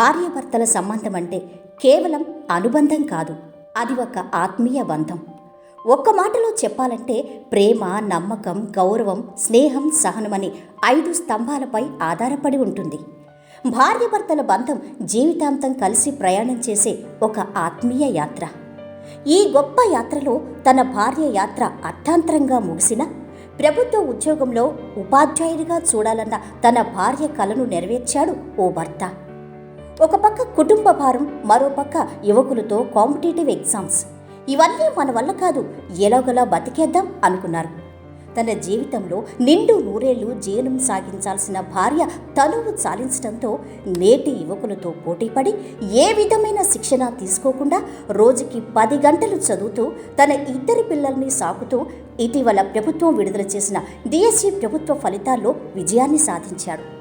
భార్యాభర్తల సంబంధం అంటే కేవలం అనుబంధం కాదు అది ఒక ఆత్మీయ బంధం. ఒక్క మాటలో చెప్పాలంటే ప్రేమ నమ్మకం గౌరవం స్నేహం సహనమని ఐదు స్తంభాలపై ఆధారపడి ఉంటుంది. భార్యాభర్తల బంధం జీవితాంతం కలిసి ప్రయాణం చేసే ఒక ఆత్మీయ యాత్ర. ఈ గొప్ప యాత్రలో తన భార్య యాత్ర అర్థాంతరంగా ముగిసిన ప్రభుత్వ ఉద్యోగంలో ఉపాధ్యాయుడిగా చూడాలన్న తన భార్య కలను నెరవేర్చాడు ఓ భర్త. ఒక పక్క కుటుంబ భారం మరో పక్క యువకులతో కాంపిటేటివ్ ఎగ్జామ్స్. ఇవన్నీ మన వల్ల కాదు ఎలాగోలా బతికేద్దాం అనుకున్నారు. తన జీవితంలో నిండు నూరేళ్ళు జీవనం సాగించాల్సిన భార్య తనువు చాలించడంతో నేటి యువకులతో పోటీపడి ఏ విధమైన శిక్షణ తీసుకోకుండా రోజుకి పది గంటలు చదువుతూ తన ఇద్దరి పిల్లల్ని సాకుతూ ఇటీవల ప్రభుత్వం విడుదల చేసిన డిఎస్సి ప్రభుత్వ ఫలితాల్లో విజయాన్ని సాధించాడు.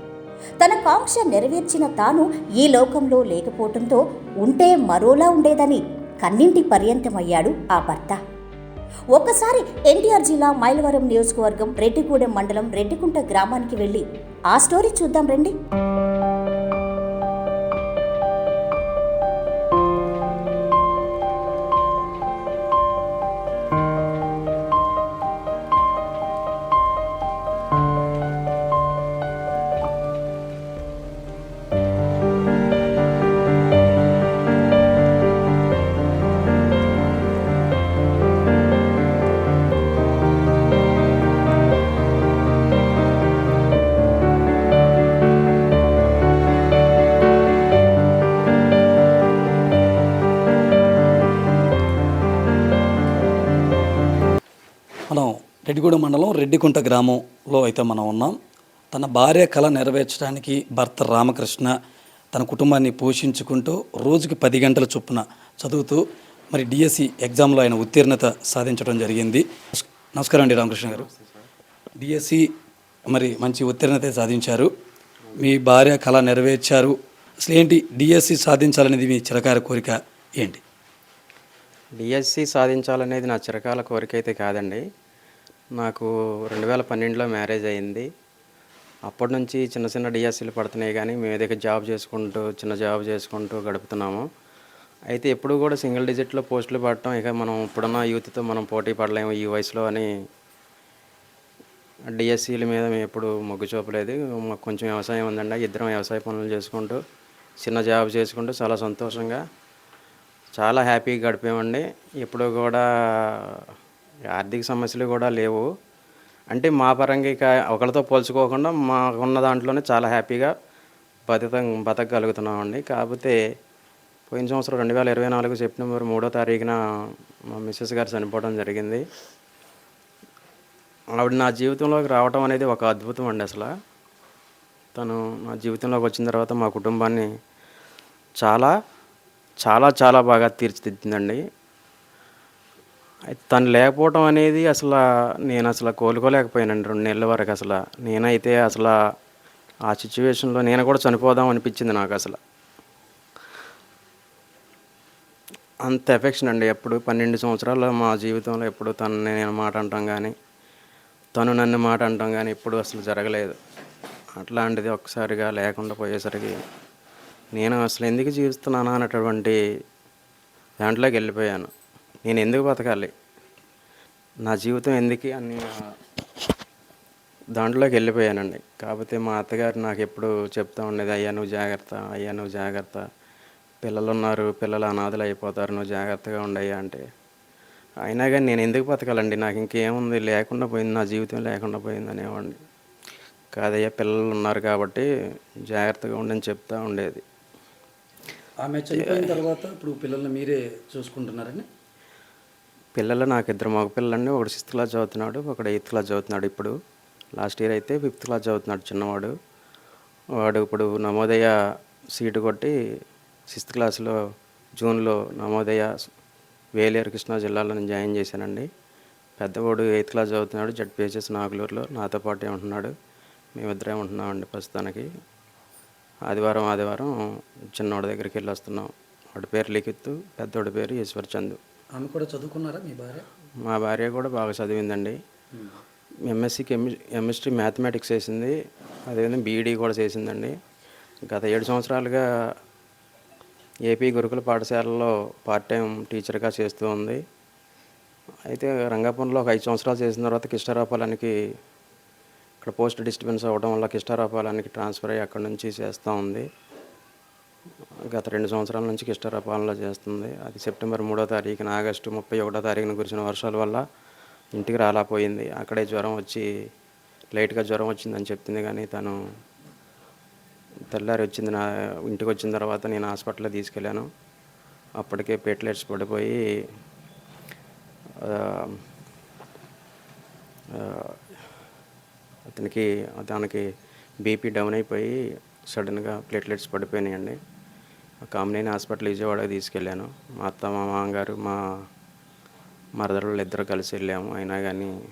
తన కాంక్ష నెరవేర్చిన తాను ఈ లోకంలో లేకపోవటంతో ఉంటే మరోలా ఉండేదని కన్నింటి పర్యంతమయ్యాడు ఆ భర్త. ఒకసారి ఎన్టీఆర్ జిల్లా మైలవరం నియోజకవర్గం రెడ్డిగూడెం మండలం రెడ్డికుంట గ్రామానికి వెళ్ళి ఆ స్టోరీ చూద్దాం రండి. రెడ్డిగూడెం మండలం రెడ్డికుంట గ్రామంలో అయితే మనం ఉన్నాం. తన భార్య కళ నెరవేర్చడానికి భర్త రామకృష్ణ తన కుటుంబాన్ని పోషించుకుంటూ రోజుకి పది గంటల చొప్పున చదువుతూ మరి డిఎస్సి ఎగ్జామ్లో ఆయన ఉత్తీర్ణత సాధించడం జరిగింది. నమస్కారం అండి రామకృష్ణ గారు. డిఎస్సి మరి మంచి ఉత్తీర్ణత సాధించారు. మీ భార్య కళ నెరవేర్చారు. అసలు ఏంటి డిఎస్సి సాధించాలనేది మీ చిరకార కోరిక ఏంటి? డిఎస్సి సాధించాలనేది నా చిరకాల కోరిక అయితే కాదండి. నాకు రెండు వేల పన్నెండులో మ్యారేజ్ అయింది. అప్పటి నుంచి చిన్న చిన్న డిఎస్సీలు పడుతున్నాయి కానీ మేము ఏదైతే జాబ్ చేసుకుంటూ చిన్న జాబ్ చేసుకుంటూ గడుపుతున్నాము అయితే ఎప్పుడు కూడా సింగిల్ డిజిట్లో పోస్టులు పడటం ఇక మనం ఇప్పుడున్న యూత్తో మనం పోటీ పడలేము ఈ వయసులో అని డిఎస్సీల మీద మేము ఎప్పుడు మొగ్గు చూపలేదు. మాకు కొంచెం వ్యవసాయం ఉందండి. ఇద్దరం వ్యవసాయ పనులు చేసుకుంటూ చిన్న జాబ్ చేసుకుంటూ చాలా సంతోషంగా చాలా హ్యాపీగా గడిపామండి. ఎప్పుడూ కూడా ఆర్థిక సమస్యలు కూడా లేవు. అంటే మా పరంగా ఇక ఒకరితో పోల్చుకోకుండా మాకున్న దాంట్లోనే చాలా హ్యాపీగా బతుక బతకగలుగుతున్నామండి. కాకపోతే పోయిన సంవత్సరం రెండు వేల ఇరవై నాలుగు సెప్టెంబర్ మూడో తారీఖున మా మిస్సెస్ గారు చనిపోవడం జరిగింది. ఆవిడ నా జీవితంలోకి రావటం అనేది ఒక అద్భుతం అండి అసలు. తను నా జీవితంలోకి వచ్చిన తర్వాత మా కుటుంబాన్ని చాలా చాలా చాలా బాగా తీర్చిదిద్దిందండి. అయితే తను లేకపోవటం అనేది అసలు నేను అసలు కోలుకోలేకపోయానండి. రెండు నెలల వరకు అసలు. నేనైతే అసలు ఆ సిచ్యువేషన్లో నేను కూడా చనిపోదాం అనిపించింది నాకు అసలు. అంత ఎఫెక్షన్ అండి ఎప్పుడు. పన్నెండు సంవత్సరాల మా జీవితంలో ఎప్పుడు తను నేను మాట అంటాం కానీ తను నన్ను మాట అంటాం కానీ ఎప్పుడు అసలు జరగలేదు. అట్లాంటిది ఒక్కసారిగా లేకుండా పోయేసరికి నేను అసలు ఎందుకు జీవిస్తున్నాను అన్నటువంటి దాంట్లోకి వెళ్ళిపోయాను. నేను ఎందుకు బతకాలి? నా జీవితం ఎందుకు అని దాంట్లోకి వెళ్ళిపోయానండి. కాకపోతే మా అత్తగారు నాకు ఎప్పుడు చెప్తా ఉండేది అయ్యా నువ్వు జాగ్రత్త అయ్యా నువ్వు జాగ్రత్త. పిల్లలు ఉన్నారు పిల్లలు అనాథలు అయిపోతారు నువ్వు జాగ్రత్తగా ఉండయ్యా అంటే. అయినా కానీ నేను ఎందుకు బతకాలండి? నాకు ఇంకేముంది? లేకుండా పోయింది నా జీవితం లేకుండా పోయింది అనేవాడిని. కాదయ్యా పిల్లలు ఉన్నారు కాబట్టి జాగ్రత్తగా ఉండని చెప్తా ఉండేది. ఆమె చనిపోయిన తర్వాత ఇప్పుడు పిల్లల్ని మీరే చూసుకుంటున్నారని పిల్లలు నాకు ఇద్దరు మగ పిల్లలండి ఒకడు సిక్స్త్ క్లాస్ చదువుతున్నాడు ఒకడు ఎయిత్ క్లాస్ చదువుతున్నాడు ఇప్పుడు. లాస్ట్ ఇయర్ అయితే ఫిఫ్త్ క్లాస్ చదువుతున్నాడు చిన్నవాడు. వాడు ఇప్పుడు నమోదయ సీటు కొట్టి సిక్స్త్ క్లాస్లో జూన్లో నమోదయ వేలేరు కృష్ణా జిల్లాలో నేను జాయిన్ చేశానండి. పెద్దవాడు ఎయిత్ క్లాస్ చదువుతున్నాడు జడ్పిహెచ్ఎస్ నాగలూరులో. నాతో పాటే ఉంటున్నాడు మేమిద్దరే ఉంటున్నామండి ప్రస్తుతానికి. ఆదివారం ఆదివారం చిన్నవాడి దగ్గరికి వెళ్ళి వస్తున్నాం వాడి పేరు లిఖిత్ పెద్దోడి పేరు ఈశ్వర్ చందు. ఆమె కూడా చదువుకున్నారా మీ భార్య? మా భార్య కూడా బాగా చదివిందండి. ఎంఎస్సి కెమి కెమిస్ట్రీ మ్యాథమెటిక్స్ చేసింది. అదేవిధంగా బీఈడీ కూడా చేసిందండి. గత ఏడు సంవత్సరాలుగా ఏపీ గురుకుల పాఠశాలలో పార్ట్ టైం టీచర్గా చేస్తూ ఉంది. అయితే రంగాపురంలో ఒక ఐదు సంవత్సరాలు చేసిన తర్వాత కిష్టారాపాలనికి ఇక్కడ పోస్ట్ డిస్టర్బెన్స్ అవ్వడం వల్ల కిష్టారాపాలనికి ట్రాన్స్ఫర్ అయ్యి అక్కడ నుంచి చేస్తూ ఉంది. గత రెండు సంవత్సరాల నుంచి కిష్టారాపాలనలో చేస్తుంది. అది సెప్టెంబర్ మూడో తారీఖున ఆగస్టు ముప్పై ఒకటో తారీఖున కురిసిన వర్షాల వల్ల ఇంటికి రాలేకపోయింది అక్కడే జ్వరం వచ్చి లైట్గా జ్వరం వచ్చిందని చెప్తుంది కానీ తను తెల్లారి వచ్చింది నా ఇంటికి వచ్చిన తర్వాత నేను హాస్పిటల్లో తీసుకెళ్ళాను. అప్పటికే ప్లేట్లెట్స్ పడిపోయి అతనికి దానికి బీపీ డౌన్ అయిపోయి సడన్గా ప్లేట్లెట్స్ పడిపోయినాయండి. కామినేని హాస్పిటల్ విజయవాడకి తీసుకెళ్ళాను. మా అత్త మా మామగారు మా మరదలు ఇద్దరు కలిసి వెళ్ళాము. అయినా కానీ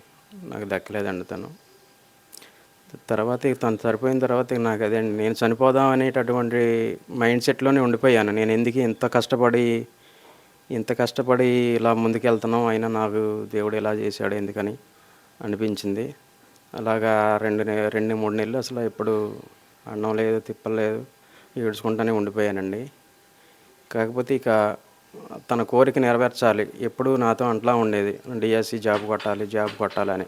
నాకు దక్కలేదండి తను. తర్వాత ఇక తను సరిపోయిన తర్వాత ఇక నాకు అదే నేను చనిపోదాం అనేటటువంటి మైండ్ సెట్లోనే ఉండిపోయాను. నేను ఎందుకు ఇంత కష్టపడి ఇంత కష్టపడి ఇలా ముందుకెళ్తున్నాం? అయినా నాకు దేవుడు ఇలా చేశాడు ఎందుకని అనిపించింది. అలాగా రెండు రెండు మూడు నెలలు అసలు ఎప్పుడు అన్నం లేదు తిప్పలేదు ఏడ్చుకుంటూనే ఉండిపోయానండి. కాకపోతే ఇక తన కోరిక నెరవేర్చాలి. ఎప్పుడు నాతో అంట్లా ఉండేది. డిఎస్సి జాబ్ కొట్టాలి జాబ్ కొట్టాలని.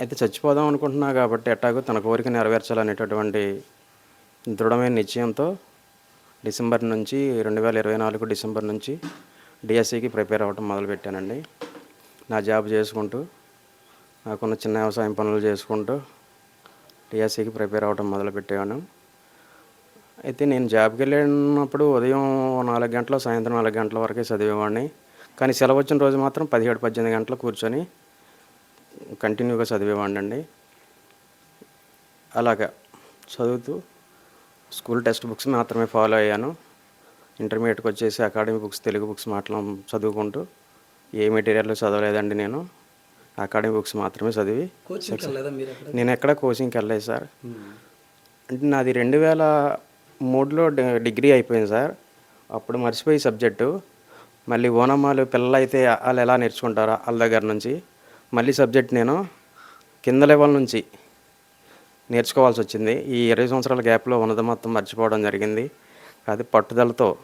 అయితే చచ్చిపోదాం అనుకుంటున్నా కాబట్టి ఎట్టాగో తన కోరిక నెరవేర్చాలనేటటువంటి దృఢమైన నిశ్చయంతో డిసెంబర్ నుంచి రెండు వేల ఇరవై నాలుగు డిసెంబర్ నుంచి డిఎస్సికి ప్రిపేర్ అవ్వడం మొదలుపెట్టానండి. నా జాబ్ చేసుకుంటూ నాకున్న చిన్న వ్యవసాయం పనులు చేసుకుంటూ డిఎస్సికి ప్రిపేర్ అవ్వడం మొదలుపెట్టాను అయితే నేను జాబ్కి వెళ్ళినప్పుడు ఉదయం నాలుగు గంటల సాయంత్రం నాలుగు గంటల వరకే చదివేవాడిని. కానీ సెలవు వచ్చిన రోజు మాత్రం పదిహేడు పద్దెనిమిది గంటలు కూర్చొని కంటిన్యూగా చదివేవాడిని అండి అలాగా చదువుతూ స్కూల్ టెక్స్ట్ బుక్స్ మాత్రమే ఫాలో అయ్యాను. ఇంటర్మీడియట్కి వచ్చేసి అకాడమిక్ బుక్స్ తెలుగు బుక్స్ మాత్రం చదువుకుంటూ ఏ మెటీరియల్ చదవలేదండి నేను. అకాడమిక్ బుక్స్ మాత్రమే చదివి నేను ఎక్కడ కోచింగ్కి వెళ్ళలేదు సార్. అంటే నాది రెండు వేల మూడులో డిగ్రీ అయిపోయింది సార్. అప్పుడు మర్చిపోయి సబ్జెక్టు. మళ్ళీ ఓనమ్మాలు పిల్లలు అయితే వాళ్ళు ఎలా నేర్చుకుంటారో వాళ్ళ దగ్గర నుంచి. మళ్ళీ సబ్జెక్ట్ నేను కింద లెవెల్ నుంచి నేర్చుకోవాల్సి వచ్చింది. ఈ ఇరవై సంవత్సరాల గ్యాప్లో ఉన్నది మొత్తం మర్చిపోవడం జరిగింది. అది పట్టుదలతో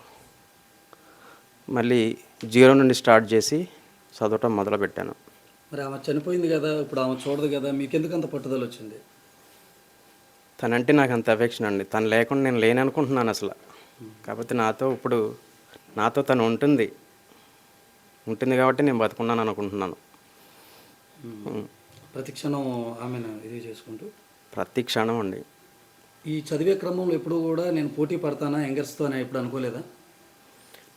మళ్ళీ జీరో నుండి స్టార్ట్ చేసి చదవటం మొదలుపెట్టాను. మరి ఆమె చనిపోయింది కదా ఇప్పుడు ఆమె చూడదు కదా మీకెందుకు అంత పట్టుదల వచ్చింది? తనంటే నాకు అంత అఫెక్షన్ అండి. తను లేకుండా నేను లేని అనుకుంటున్నాను అసలు. కాకపోతే నాతో ఇప్పుడు నాతో తను ఉంటుంది. ఉంటుంది కాబట్టి నేను బతుకున్నాను అనుకుంటున్నాను. ప్రతి క్షణం ఆమెను ఇది చేసుకుంటూ? ప్రతి క్షణం అండి. ఈ చదివే క్రమంలో ఎప్పుడు కూడా నేను పోటీ పడతానా యంగర్స్తో అని ఎప్పుడు అనుకోలేదా?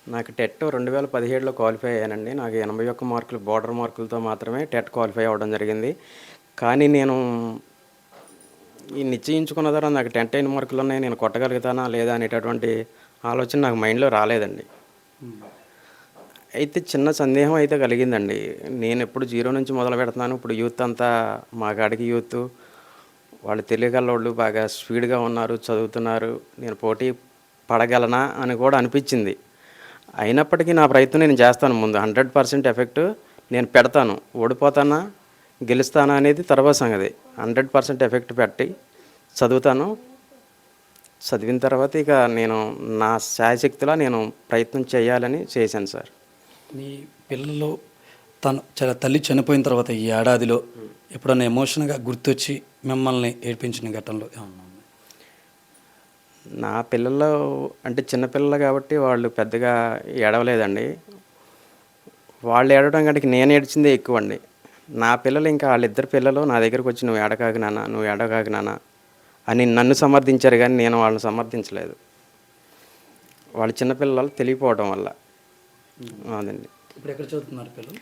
నాకు టెట్ రెండు వేల పదిహేడులో క్వాలిఫై అయ్యానండి. నాకు ఎనభై ఒక్క మార్కులు బార్డర్ మార్కులతో మాత్రమే టెట్ క్వాలిఫై అవ్వడం జరిగింది. కానీ నేను ఈ నిశ్చయించుకున్న తర్వాత నాకు టెన్ టెన్ మార్కులు ఉన్నాయి నేను కొట్టగలుగుతానా లేదా అనేటటువంటి ఆలోచన నాకు మైండ్లో రాలేదండి. అయితే చిన్న సందేహం అయితే కలిగిందండి. నేను ఎప్పుడు జీరో నుంచి మొదలు పెడుతున్నాను ఇప్పుడు యూత్ అంతా మా కాడికి యూత్. వాళ్ళు తెలియగలవాళ్ళు బాగా స్పీడ్గా ఉన్నారు చదువుతున్నారు. నేను పోటీ పడగలనా అని కూడా అనిపించింది. అయినప్పటికీ నా ప్రయత్నం నేను చేస్తాను. ముందు హండ్రెడ్ పర్సెంట్ ఎఫెక్ట్ నేను పెడతాను. ఓడిపోతానా? గెలుస్తానా అనేది తర్వాత సంగతి. హండ్రెడ్ పర్సెంట్ ఎఫెక్ట్ పెట్టి చదువుతాను. చదివిన తర్వాత ఇక నేను నా శాయశక్తిలో నేను ప్రయత్నం చేయాలని చేశాను సార్. మీ పిల్లలు తను తల్లి చనిపోయిన తర్వాత ఈ ఏడాదిలో ఎప్పుడన్నా ఎమోషన్గా గుర్తొచ్చి మిమ్మల్ని ఏడ్పించిన ఘటనలో? నా పిల్లలు అంటే చిన్నపిల్లలు కాబట్టి వాళ్ళు పెద్దగా ఏడవలేదండి. వాళ్ళు ఏడవడం కంటే నేను ఏడ్చిందే ఎక్కువ అండి నా పిల్లలు ఇంకా వాళ్ళిద్దరు పిల్లలు నా దగ్గరకు వచ్చి నువ్వు ఏడకాకి నాన్న నువ్వు ఏడకాకి నాన్న అని నన్ను సమర్థించారు కానీ నేను వాళ్ళని సమర్థించలేదు. వాళ్ళు చిన్నపిల్లలు తెలియపోవడం వల్ల. అదండి. ఇప్పుడు ఎక్కడ చదువుతున్నారు పిల్లలు?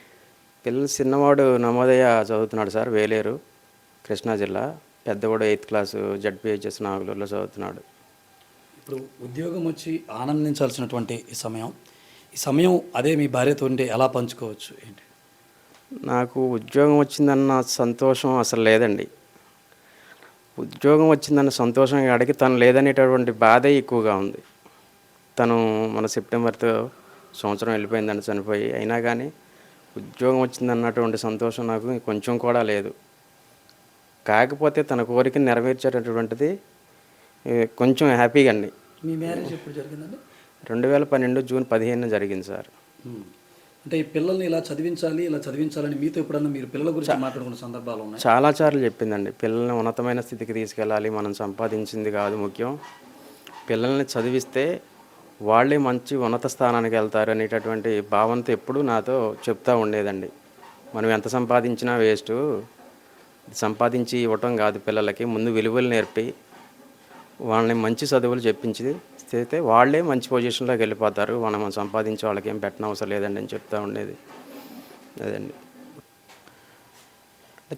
పిల్లలు చిన్నవాడు నవోదయ చదువుతున్నాడు సార్ వేలేరు కృష్ణా జిల్లా. పెద్దవాడు ఎయిత్ క్లాసు జడ్పిహెచ్ఎస్ నాగులూరులో చదువుతున్నాడు. ఇప్పుడు ఉద్యోగం వచ్చి ఆనందించాల్సినటువంటి ఈ సమయం. ఈ సమయం అదే మీ భార్యతో ఉంటే ఎలా పంచుకోవచ్చు? ఏంటి? నాకు ఉద్యోగం వచ్చిందన్న సంతోషం అసలు లేదండి. ఉద్యోగం వచ్చిందన్న సంతోషం అడిగి తను లేదనేటటువంటి బాధే ఎక్కువగా ఉంది. తను మన సెప్టెంబర్తో సంవత్సరం వెళ్ళిపోయిందని చనిపోయి. అయినా కానీ ఉద్యోగం వచ్చిందన్నటువంటి సంతోషం నాకు కొంచెం కూడా లేదు. కాకపోతే తన కోరిక నెరవేర్చేటటువంటిది కొంచెం హ్యాపీగా అండి. మీ మ్యారేజ్ ఎప్పుడు జరిగిందండి? రెండు వేల పన్నెండు జూన్ పదిహేను జరిగింది సార్. అంటే ఈ పిల్లల్ని ఇలా చదివించాలి ఇలా చదివించాలని మీతో ఎప్పుడన్నా మీరు పిల్లల గురించి మాట్లాడుకున్న సందర్భాలు ఉన్నాయి? చాలా సార్లు చెప్పిందండి. పిల్లల్ని ఉన్నతమైన స్థితికి తీసుకెళ్ళాలి మనం సంపాదించింది కాదు ముఖ్యం. పిల్లల్ని చదివిస్తే వాళ్ళే మంచి ఉన్నత స్థానానికి వెళ్తారు అనేటటువంటి భావంతో ఎప్పుడూ నాతో చెప్తా ఉండేదండి. మనం ఎంత సంపాదించినా వేస్ట్. సంపాదించి ఇవ్వటం కాదు పిల్లలకి ముందు విలువలు నేర్పి వాళ్ళని మంచి చదువులు చెప్పించి అయితే వాళ్ళే మంచి పొజిషన్లోకి వెళ్ళిపోతారు. మనం సంపాదించే వాళ్ళకి ఏం పెట్టిన అవసరం లేదండి అని చెప్తా ఉండేది. అదండి.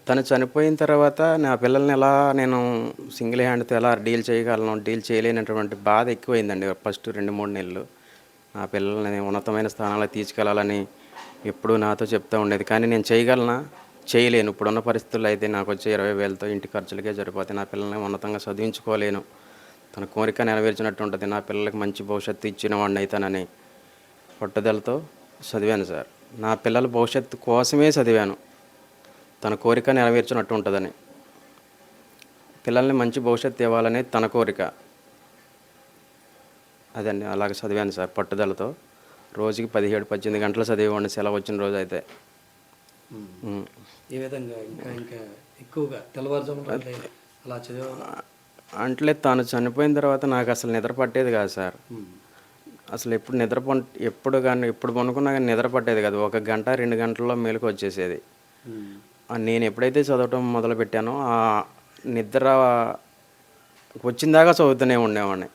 తను చనిపోయిన తర్వాత నా పిల్లల్ని ఎలా నేను సింగిల్ హ్యాండ్తో ఎలా డీల్ చేయగలను డీల్ చేయలేనటువంటి బాధ ఎక్కువైందండి. ఫస్ట్ రెండు మూడు నెలలు నా పిల్లల్ని ఉన్నతమైన స్థానాలకు తీసుకెళ్ళాలని ఎప్పుడూ నాతో చెప్తూ ఉండేది. కానీ నేను చేయగలనా? చేయలేను. ఇప్పుడున్న పరిస్థితుల్లో అయితే నాకు వచ్చే ఇరవై వేలతో ఇంటి ఖర్చులకే సరిపోతాయి. నా పిల్లల్ని ఉన్నతంగా చదివించుకోలేను. తన కోరిక నెరవేర్చినట్టు ఉంటుంది. నా పిల్లలకి మంచి భవిష్యత్తు ఇచ్చిన వాడిని అవుతానని పట్టుదలతో చదివాను సార్. నా పిల్లల భవిష్యత్తు కోసమే చదివాను. తన కోరిక నెరవేర్చినట్టు ఉంటుందని. పిల్లల్ని మంచి భవిష్యత్తు ఇవ్వాలనే తన కోరిక. అదండి అలాగ చదివాను సార్ పట్టుదలతో రోజుకి పదిహేడు పద్దెనిమిది గంటలు చదివేవాడిని సెలవు వచ్చిన రోజు అయితే. ఏ విధంగా ఇంకా ఇంకా ఎక్కువగా తెల్లవారుజామున అలా చదివే అంటే తను చనిపోయిన తర్వాత నాకు అసలు నిద్ర పట్టేది కాదు సార్. అసలు ఎప్పుడు నిద్ర పం ఎప్పుడు కానీ ఎప్పుడు పనుకున్నా కానీ నిద్ర పట్టేది కాదు. ఒక గంట రెండు గంటల్లో మేలుకు వచ్చేసేది. నేను ఎప్పుడైతే చదవటం మొదలు పెట్టానో ఆ నిద్ర వచ్చిందాకా చదువుతూనే ఉండేవాడిని.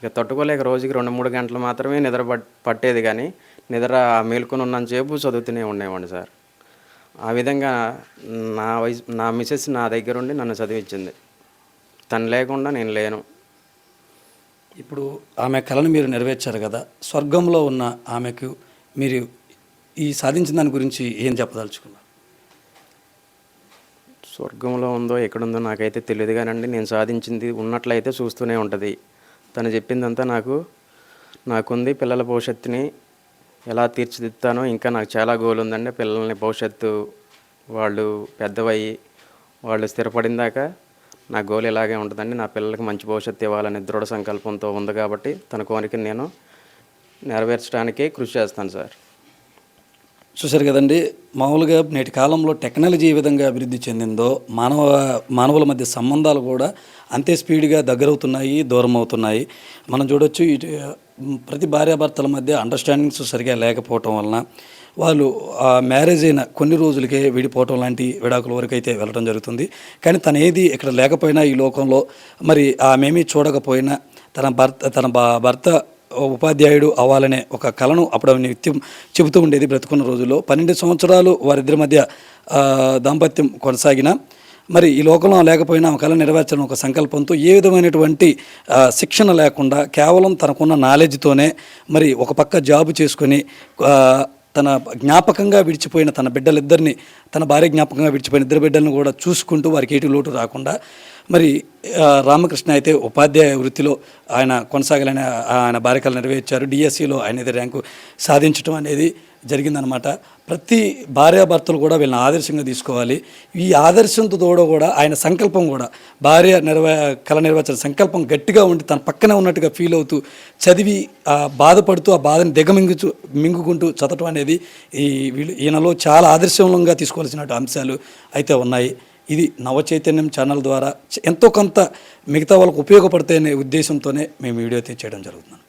ఇక తట్టుకోలేక రోజుకి రెండు మూడు గంటలు మాత్రమే నిద్ర పట్టేది కానీ నిద్ర మేల్కొని ఉన్నంతసేపు చదువుతూనే ఉండేవాడిని సార్. ఆ విధంగా నా వయసు నా మిసెస్ నా దగ్గర ఉండి నన్ను చదివించింది. తను లేకుండా నేను లేను. ఇప్పుడు ఆమె కళను మీరు నెరవేర్చారు కదా స్వర్గంలో ఉన్న ఆమెకు మీరు ఈ సాధించిన దాని గురించి ఏం చెప్పదలుచుకున్నారు? స్వర్గంలో ఉందో ఎక్కడుందో నాకైతే తెలియదు కానండి నేను సాధించింది ఉన్నట్లయితే చూస్తూనే ఉంటుంది. తను చెప్పిందంతా నాకు నాకుంది పిల్లల భవిష్యత్తుని ఎలా తీర్చిదిద్దానో ఇంకా నాకు చాలా గోల్ ఉందండి. పిల్లల్ని భవిష్యత్తు వాళ్ళు పెద్దవయ్యి వాళ్ళు స్థిరపడిన దాకా నా గోల్ ఇలాగే ఉంటుందండి. నా పిల్లలకి మంచి భవిష్యత్తు ఇవ్వాలనే దృఢ సంకల్పంతో ఉంది కాబట్టి తన కోరికని నేను నెరవేర్చడానికి కృషి చేస్తాను సార్. చూశారు కదండి మామూలుగా నేటి కాలంలో టెక్నాలజీ ఏ విధంగా అభివృద్ధి చెందిందో మానవ మానవుల మధ్య సంబంధాలు కూడా అంతే స్పీడ్గా దగ్గరవుతున్నాయి దూరం అవుతున్నాయి మనం చూడొచ్చు ఇటు ప్రతి భార్యాభర్తల మధ్య అండర్స్టాండింగ్స్ సరిగా లేకపోవటం వలన వాళ్ళు ఆ మ్యారేజ్ అయిన కొన్ని రోజులకే విడిపోవటం లాంటి విడాకుల వరకు అయితే వెళ్ళడం జరుగుతుంది. కానీ తను ఏది ఇక్కడ లేకపోయినా ఈ లోకంలో మరి ఆమెమీ చూడకపోయినా తన భర్త తన భర్త ఉపాధ్యాయుడు అవ్వాలనే ఒక కళను అప్పుడు ఆమె నిత్యం చెబుతూ ఉండేది బ్రతుకున్న రోజుల్లో. పన్నెండు సంవత్సరాలు వారిద్దరి మధ్య దాంపత్యం కొనసాగిన మరి ఈ లోకంలో లేకపోయినా కళ నెరవేర్చడం ఒక సంకల్పంతో ఏ విధమైనటువంటి శిక్షణ లేకుండా కేవలం తనకున్న నాలెడ్జ్తోనే మరి ఒక పక్క జాబు చేసుకొని తన జ్ఞాపకంగా విడిచిపోయిన తన బిడ్డలిద్దరిని తన భార్య జ్ఞాపకంగా విడిచిపోయిన ఇద్దరు బిడ్డలను కూడా చూసుకుంటూ వారికి ఏటి లోటు రాకుండా మరి రామకృష్ణ అయితే ఉపాధ్యాయ వృత్తిలో ఆయన కొనసాగాలని ఆయన బారికలు నెరవేర్చారు. డిఎస్సిలో ఆయన అయితే ర్యాంకు సాధించడం అనేది జరిగిందనమాట ప్రతి భార్యాభర్తలు కూడా వీళ్ళని ఆదర్శంగా తీసుకోవాలి. ఈ ఆదర్శంతో తోడ కూడా ఆయన సంకల్పం కూడా భార్య నిర్వ కళ నిర్వచన సంకల్పం గట్టిగా ఉండి తన పక్కనే ఉన్నట్టుగా ఫీల్ అవుతూ చదివి ఆ బాధపడుతూ ఆ బాధని దిగమింగుచు మింగుకుంటూ చదవటం అనేది ఈ వీళ్ళు ఈయనలో చాలా ఆదర్శంగా తీసుకోవాల్సిన అంశాలు అయితే ఉన్నాయి. ఇది నవ చైతన్యం ఛానల్ ద్వారా ఎంతో కొంత మిగతా వాళ్ళకు ఉపయోగపడతాయనే ఉద్దేశంతోనే మేము వీడియో తీయడం చేయడం జరుగుతుంది.